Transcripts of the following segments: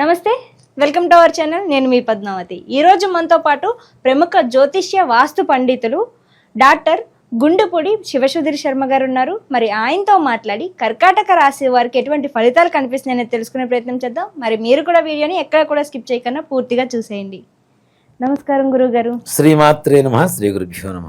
నమస్తే. Welcome to our channel నేను మీ పద్మావతి. ఈరోజు మనతో పాటు ప్రముఖ జ్యోతిష్య వాస్తు పండితులు డాక్టర్ గుండుపూడి శివసుధీర్ శర్మ గారు ఉన్నారు. మరి ఆయనతో మాట్లాడి కర్కాటక రాశి వారికి ఎటువంటి ఫలితాలు కనిపిస్తున్నాయని తెలుసుకునే ప్రయత్నం చేద్దాం. మరి మీరు కూడా వీడియోని ఎక్కడ కూడా స్కిప్ చేయకుండా పూర్తిగా చూసేయండి. నమస్కారం గురుగారు శ్రీమాత్రే నమ శ్రీ గురుభ్యో నమ.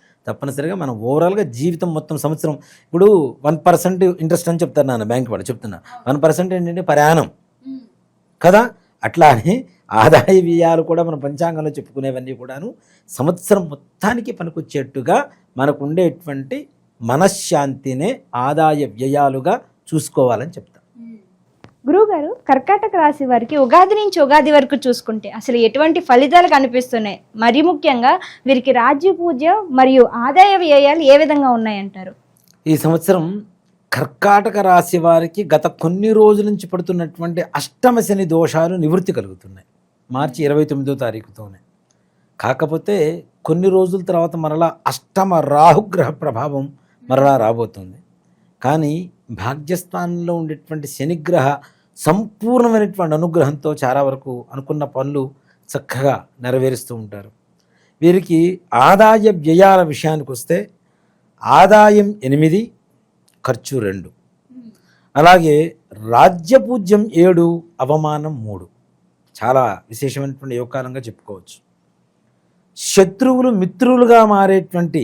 తప్పనిసరిగా మనం ఓవరాల్గా జీవితం మొత్తం సంవత్సరం ఇప్పుడు వన్ పర్సెంట్ ఇంట్రెస్ట్ అని చెప్తారు నాన్న బ్యాంక్ వాడు చెప్తున్నా. వన్ పర్సెంట్ ఏంటంటే ప్రయాణం. కదా? అట్లా అని ఆదాయ వ్యయాలు కూడా మన పంచాంగంలో చెప్పుకునేవన్నీ కూడాను సంవత్సరం మొత్తానికి పనికొచ్చేట్టుగా మనకు ఉండేటువంటి మనశ్శాంతినే ఆదాయ వ్యయాలుగా చూసుకోవాలని చెప్తాను గురువుగారు కర్కాటక రాశి వారికి ఉగాది నుంచి ఉగాది వరకు చూసుకుంటే అసలు ఎటువంటి ఫలితాలు కనిపిస్తున్నాయి? మరి ముఖ్యంగా వీరికి రాజ్య పూజ మరియు ఆదాయ వ్యయాలు ఏ విధంగా ఉన్నాయంటారు? ఈ సంవత్సరం కర్కాటక రాశి వారికి గత కొన్ని రోజుల నుంచి పడుతున్నటువంటి అష్టమ శని దోషాలు నివృత్తి కలుగుతున్నాయి. మార్చి ఇరవై తొమ్మిదో తారీఖుతోనే. కాకపోతే కొన్ని రోజుల తర్వాత మరలా అష్టమ రాహుగ్రహ ప్రభావం మరలా రాబోతుంది. కానీ భాగ్యస్థానంలో ఉండేటువంటి శనిగ్రహ సంపూర్ణమైనటువంటి అనుగ్రహంతో చాలా వరకు అనుకున్న పనులు చక్కగా నెరవేరుస్తూ ఉంటారు. వీరికి ఆదాయ వ్యయాల విషయానికి వస్తే ఆదాయం ఎనిమిది ఖర్చు రెండు. అలాగే రాజ్యపూజ్యం ఏడు అవమానం మూడు. చాలా విశేషమైనటువంటి యోగకాలంగా చెప్పుకోవచ్చు. శత్రువులు మిత్రులుగా మారేటువంటి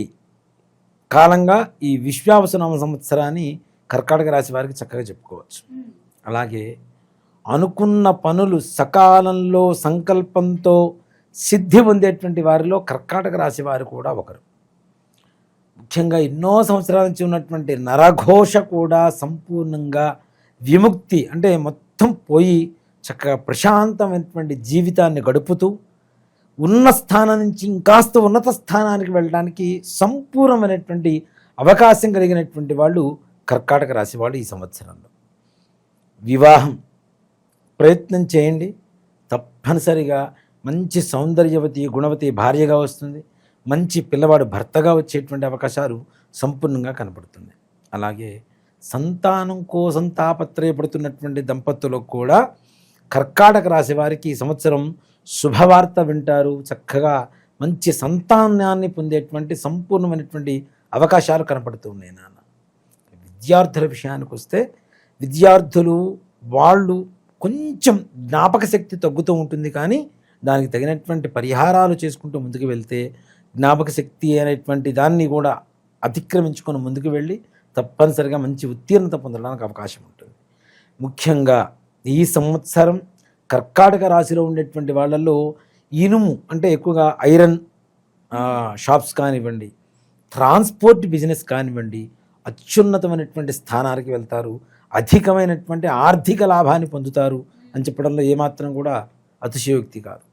కాలంగా ఈ విశ్వావసనామ సంవత్సరాన్ని కర్కాటక రాశి వారికి చక్కగా చెప్పుకోవచ్చు. అలాగే అనుకున్న పనులు సకాలంలో సంకల్పంతో సిద్ధి పొందేటువంటి వారిలో కర్కాటక రాశి వారు కూడా ఒకరు. ముఖ్యంగా ఎన్నో సంవత్సరాల నుంచి ఉన్నటువంటి నరఘోష కూడా సంపూర్ణంగా విముక్తి అంటే మొత్తం పోయి చక్కగా ప్రశాంతమైనటువంటి జీవితాన్ని గడుపుతూ ఉన్న స్థానం నుంచి ఇంకాస్త ఉన్నత స్థానానికి వెళ్ళడానికి సంపూర్ణమైనటువంటి అవకాశం కలిగినటువంటి వాళ్ళు కర్కాటక రాశి వాళ్ళు ఈ సంవత్సరంలో. వివాహం. ప్రయత్నం చేయండి. తప్పనిసరిగా మంచి సౌందర్యవతి గుణవతి భార్యగా వస్తుంది. మంచి పిల్లవాడు భర్తగా వచ్చేటువంటి అవకాశాలు సంపూర్ణంగా కనపడుతుంది. అలాగే సంతానం కోసం తాపత్రయపడుతున్నటువంటి దంపతులకు కూడా కర్కాటక రాశి వారికి ఈ సంవత్సరం శుభవార్త వింటారు. చక్కగా మంచి సంతానాన్ని పొందేటువంటి సంపూర్ణమైనటువంటి అవకాశాలు కనపడుతూ ఉన్నాయి నాన్న. విద్యార్థుల విషయానికి వస్తే విద్యార్థులు వాళ్ళు కొంచెం జ్ఞాపక శక్తి తగ్గుతూ ఉంటుంది కానీ దానికి తగినటువంటి పరిహారాలు చేసుకుంటూ ముందుకు వెళ్తే జ్ఞాపక శక్తి అనేటువంటి దాన్ని కూడా అతిక్రమించుకొని ముందుకు వెళ్ళి తప్పనిసరిగా మంచి ఉత్తీర్ణత పొందడానికి అవకాశం ఉంటుంది. ముఖ్యంగా ఈ సంవత్సరం కర్కాటక రాశిలో ఉండేటువంటి వాళ్ళల్లో ఇనుము అంటే ఎక్కువగా ఐరన్ షాప్స్ కానివ్వండి ట్రాన్స్పోర్ట్ బిజినెస్ కానివ్వండి అత్యున్నతమైనటువంటి స్థానానికి వెళ్తారు. అధికమైనటువంటి ఆర్థిక లాభాన్ని పొందుతారు అని చెప్పడంలో ఏమాత్రం కూడా అతిశయోక్తి కాదు.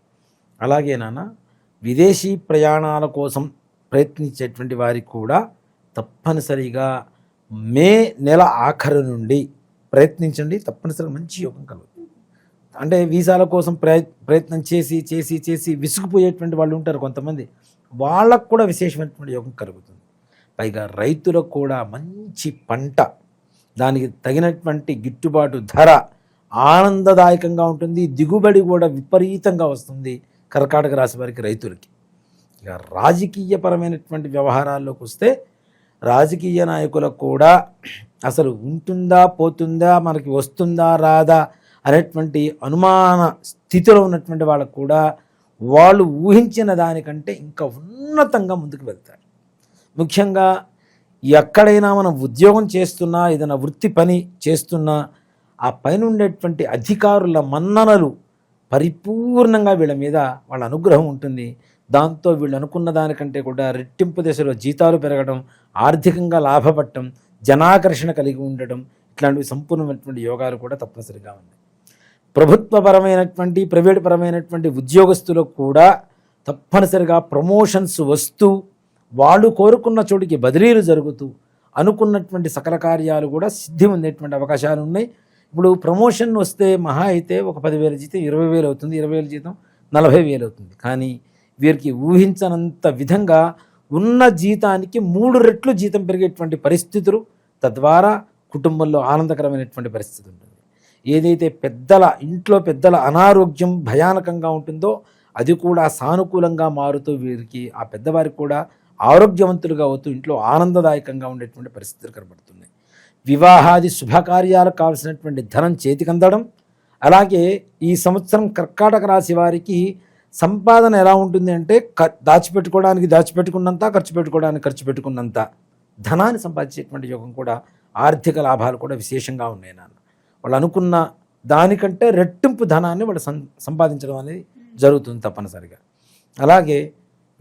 అలాగే నాన్న విదేశీ ప్రయాణాల కోసం ప్రయత్నించేటువంటి వారికి కూడా తప్పనిసరిగా మే నెల ఆఖరు నుండి ప్రయత్నించండి. తప్పనిసరిగా మంచి యోగం కలుగుతుంది అంటే వీసాల కోసం ప్రయత్నం చేసి చేసి చేసి విసుగుపోయేటువంటి వాళ్ళు ఉంటారు కొంతమంది. వాళ్ళకు కూడా విశేషమైనటువంటి యోగం కలుగుతుంది. పైగా రైతులకు కూడా మంచి పంట దానికి తగినటువంటి గిట్టుబాటు ధర ఆనందదాయకంగా ఉంటుంది. దిగుబడి కూడా విపరీతంగా వస్తుంది కర్కాటక రాశి వారికి రైతులకి. ఇక రాజకీయపరమైనటువంటి వ్యవహారాల్లోకి వస్తే రాజకీయ నాయకులకు కూడా అసలు ఉంటుందా పోతుందా మనకి వస్తుందా రాదా అనేటువంటి అనుమాన స్థితిలో ఉన్నటువంటి వాళ్ళకు కూడా వాళ్ళు ఊహించిన దానికంటే ఇంకా ఉన్నతంగా ముందుకు వెళ్తారు. ముఖ్యంగా ఎక్కడైనా మనం ఉద్యోగం చేస్తున్నా ఏదైనా వృత్తి పని చేస్తున్నా ఆ పైన ఉండేటువంటి అధికారుల మన్ననలు పరిపూర్ణంగా వీళ్ళ మీద వాళ్ళ అనుగ్రహం ఉంటుంది. దాంతో వీళ్ళు అనుకున్న దానికంటే కూడా రెట్టింపు దశలో జీతాలు పెరగడం ఆర్థికంగా లాభపడటం జనాకర్షణ కలిగి ఉండడం ఇట్లాంటివి సంపూర్ణమైనటువంటి యోగాలు కూడా తప్పనిసరిగా ఉన్నాయి. ప్రభుత్వపరమైనటువంటి ప్రైవేట్ పరమైనటువంటి ఉద్యోగస్తులకు కూడా తప్పనిసరిగా ప్రమోషన్స్ వస్తూ వాళ్ళు కోరుకున్న చోటికి బదిలీలు జరుగుతూ అనుకున్నటువంటి సకల కార్యాలు కూడా సిద్ధి ఉండేటువంటి అవకాశాలు ఉన్నాయి. ఇప్పుడు ప్రమోషన్ వస్తే మహా అయితే ఒక పదివేల జీతం ఇరవై వేలు అవుతుంది. ఇరవై వేల జీతం నలభై వేలు అవుతుంది. కానీ వీరికి ఊహించనంత విధంగా ఉన్న జీతానికి మూడు రెట్లు జీతం పెరిగేటువంటి పరిస్థితులు తద్వారా కుటుంబంలో ఆనందకరమైనటువంటి పరిస్థితి ఉంటుంది. ఏదైతే పెద్దల ఇంట్లో పెద్దల అనారోగ్యం భయానకంగా ఉంటుందో అది కూడా సానుకూలంగా మారుతూ వీరికి ఆ పెద్దవారికి కూడా ఆరోగ్యవంతులుగా అవుతూ ఇంట్లో ఆనందదాయకంగా ఉండేటువంటి పరిస్థితులు కనబడుతున్నాయి. వివాహాది శుభకార్యాలకు కావలసినటువంటి ధనం చేతికందడం అలాగే ఈ సంవత్సరం కర్కాటక రాశి వారికి సంపాదన ఎలా ఉంటుంది అంటే క దాచిపెట్టుకోవడానికి దాచిపెట్టుకున్నంత ఖర్చు పెట్టుకోవడానికి ఖర్చు పెట్టుకున్నంత. ధనాన్ని సంపాదించేటువంటి యోగం కూడా ఆర్థిక లాభాలు కూడా విశేషంగా ఉన్నాయి నాన్న. వాళ్ళు అనుకున్న దానికంటే రెట్టింపు ధనాన్ని వాళ్ళు సం సంపాదించడం అనేది జరుగుతుంది తప్పనిసరిగా. అలాగే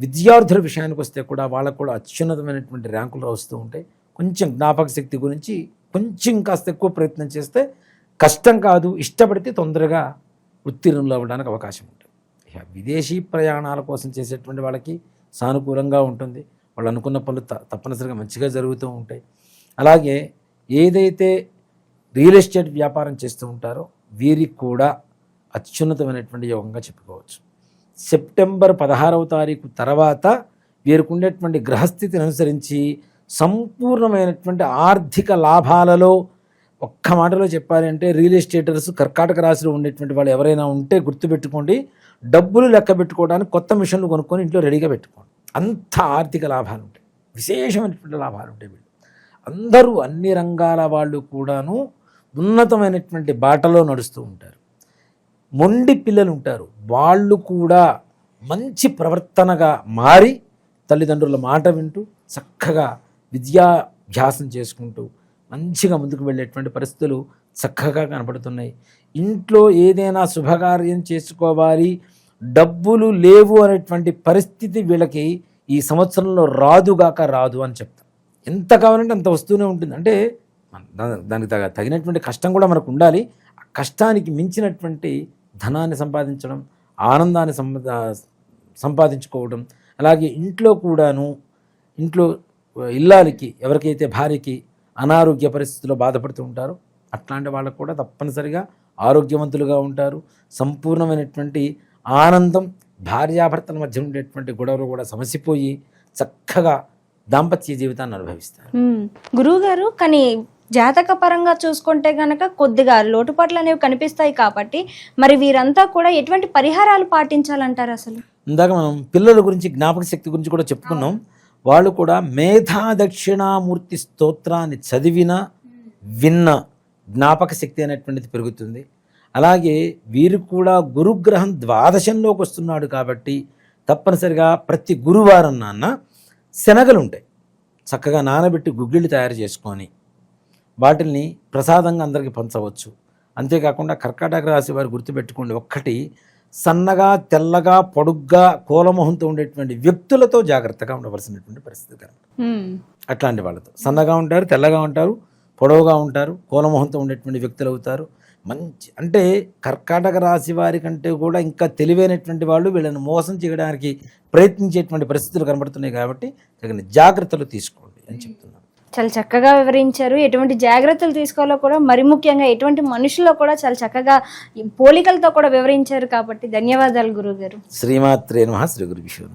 విద్యార్థుల విషయానికి వస్తే కూడా వాళ్ళకు కూడా అత్యున్నతమైనటువంటి ర్యాంకులు వస్తూ ఉంటాయి కొంచెం జ్ఞాపక శక్తి గురించి కొంచెం కాస్త ఎక్కువ ప్రయత్నం చేస్తే కష్టం కాదు ఇష్టపడితే తొందరగా ఉత్తీర్ణులు అవ్వడానికి అవకాశం ఉంటుంది. ఇక విదేశీ ప్రయాణాల కోసం చేసేటువంటి వాళ్ళకి సానుకూలంగా ఉంటుంది. వాళ్ళు అనుకున్న పనులు తప్పనిసరిగా మంచిగా జరుగుతూ ఉంటాయి. అలాగే ఏదైతే రియల్ ఎస్టేట్ వ్యాపారం చేస్తూ ఉంటారో వీరికి కూడా అత్యున్నతమైనటువంటి యోగంగా చెప్పుకోవచ్చు. సెప్టెంబర్ పదహారవ తారీఖు తర్వాత వీరికి ఉండేటువంటి గ్రహస్థితిని అనుసరించి సంపూర్ణమైనటువంటి ఆర్థిక లాభాలలో ఒక్క మాటలో చెప్పాలంటే రియల్ ఎస్టేటర్స్ కర్కాటక రాశిలో ఉండేటువంటి వాళ్ళు ఎవరైనా ఉంటే గుర్తుపెట్టుకోండి. డబ్బులు లెక్క పెట్టుకోవడానికి కొత్త మిషన్లు కొనుక్కొని ఇంట్లో రెడీగా పెట్టుకోండి. అంత ఆర్థిక లాభాలు ఉంటాయి విశేషమైనటువంటి లాభాలు ఉంటాయి వీళ్ళు. అందరూ అన్ని రంగాల వాళ్ళు కూడాను ఉన్నతమైనటువంటి బాటలో నడుస్తూ ఉంటారు. మొండి పిల్లలు ఉంటారు వాళ్ళు కూడా మంచి ప్రవర్తనగా మారి తల్లిదండ్రుల మాట వింటూ చక్కగా విద్యాభ్యాసం చేసుకుంటూ మంచిగా ముందుకు వెళ్ళేటువంటి పరిస్థితులు చక్కగా కనపడుతున్నాయి. ఇంట్లో ఏదైనా శుభకార్యం చేసుకోవాలి డబ్బులు లేవు అనేటువంటి పరిస్థితి వీళ్ళకి ఈ సంవత్సరంలో రాదుగాక రాదు అని చెప్తాం. ఎంత కావాలంటే అంత వస్తూనే ఉంటుంది. అంటే దా- దానికి తగ తగినటువంటి కష్టం కూడా మనకు ఉండాలి. ఆ కష్టానికి మించినటువంటి ధనాన్ని సంపాదించడం ఆనందాన్ని సంపాదించుకోవడం అలాగే ఇంట్లో కూడాను ఇంట్లో ఇల్లాలకి ఎవరికైతే భార్యకి అనారోగ్య పరిస్థితుల్లో బాధపడుతూ ఉంటారో అట్లాంటి వాళ్ళకు కూడా తప్పనిసరిగా ఆరోగ్యవంతులుగా ఉంటారు. సంపూర్ణమైనటువంటి ఆనందం భార్యాభర్తల మధ్య ఉండేటువంటి గొడవలు కూడా సమసిపోయి చక్కగా దాంపత్య జీవితాన్ని అనుభవిస్తారు. గురువు గారు కానీ జాతక పరంగా చూసుకుంటే గనక కొద్దిగా లోటుపాట్లు అనేవి కనిపిస్తాయి కాబట్టి మరి వీరంతా కూడా ఎటువంటి పరిహారాలు పాటించాలంటారు అసలు? ఇందాక మనం పిల్లల గురించి జ్ఞాపక శక్తి గురించి కూడా చెప్పుకున్నాం. వాళ్ళు కూడా మేధా దక్షిణామూర్తి స్తోత్రాన్ని చదివిన విన్న జ్ఞాపక శక్తి అనేటువంటిది పెరుగుతుంది. అలాగే వీరు కూడా గురుగ్రహం ద్వాదశంలోకి వస్తున్నాడు కాబట్టి తప్పనిసరిగా ప్రతి గురువారం నాన్న శనగలు ఉంటాయి చక్కగా నానబెట్టి గుగ్గిళ్ళు తయారు చేసుకొని వాటిల్ని ప్రసాదంగా అందరికీ పంచవచ్చు. అంతేకాకుండా కర్కాటక రాశి వారు గుర్తుపెట్టుకోండి ఒక్కటి సన్నగా తెల్లగా పొడుగ్గా కోలమొహంతో ఉండేటువంటి వ్యక్తులతో జాగ్రత్తగా ఉండవలసినటువంటి పరిస్థితి కనుక. అట్లాంటి వాళ్ళతో. సన్నగా ఉంటారు తెల్లగా ఉంటారు పొడవుగా ఉంటారు కోలమొహంతో ఉండేటువంటి వ్యక్తులు అవుతారు. మంచి అంటే కర్కాటక రాశి వారి కంటే కూడా ఇంకా తెలివైనటువంటి వాళ్ళు వీళ్ళని మోసం చేయడానికి ప్రయత్నించేటువంటి పరిస్థితులు కనబడుతున్నాయి కాబట్టి తగిన జాగ్రత్తలు తీసుకోండి అని చెప్తున్నాను. చాలా చక్కగా వివరించారు. ఎటువంటి జాగ్రత్తలు తీసుకోవాలో కూడా మరి ముఖ్యంగా ఎటువంటి మనుషుల్లో కూడా చాలా చక్కగా పోలికలతో కూడా వివరించారు కాబట్టి ధన్యవాదాలు గురువు గారు శ్రీమాత్రే నమ. శ్రీ గురు విశ్వ